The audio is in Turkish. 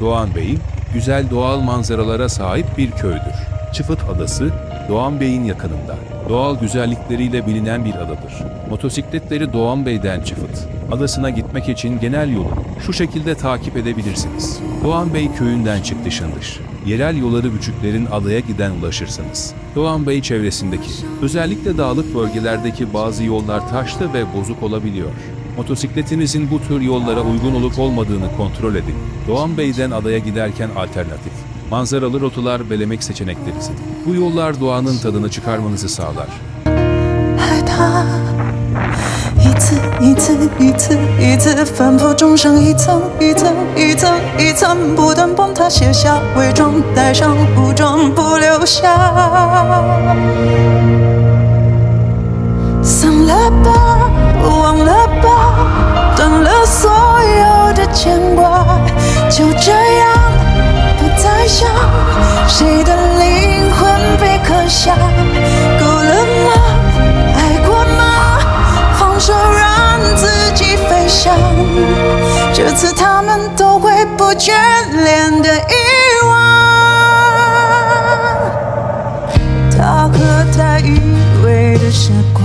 Doğan Bey, güzel doğal manzaralara sahip bir köydür. Çıfıt Adası, Doğan Bey'in yakınında. Doğal güzellikleriyle bilinen bir adadır. Motosikletleri Doğan Bey'den Çıfıt Adası'na gitmek için genel yolu şu şekilde takip edebilirsiniz. Doğan Bey köyünden çıktışındır. Yerel yolları Büçüklerin adaya giden ulaşırsınız. Doğan Bey çevresindeki, özellikle dağlık bölgelerdeki bazı yollar taşlı ve bozuk olabiliyor. Motosikletinizin bu tür yollara uygun olup olmadığını kontrol edin. Doğan Bey'den adaya giderken alternatif, manzaralı rotalar belemek seçeneklerisin. Bu yollar doğanın tadını çıkarmanızı sağlar. 害怕，一次一次一次一次反复种上一层一层一层一层，不断崩塌，卸下伪装，戴上武装，不留下。散了吧，忘了吧， 就这样不再想谁的灵魂被刻下？够了吗？爱过吗？放手让自己飞翔。这次他们都会不眷恋的遗忘。他和她依偎的时光。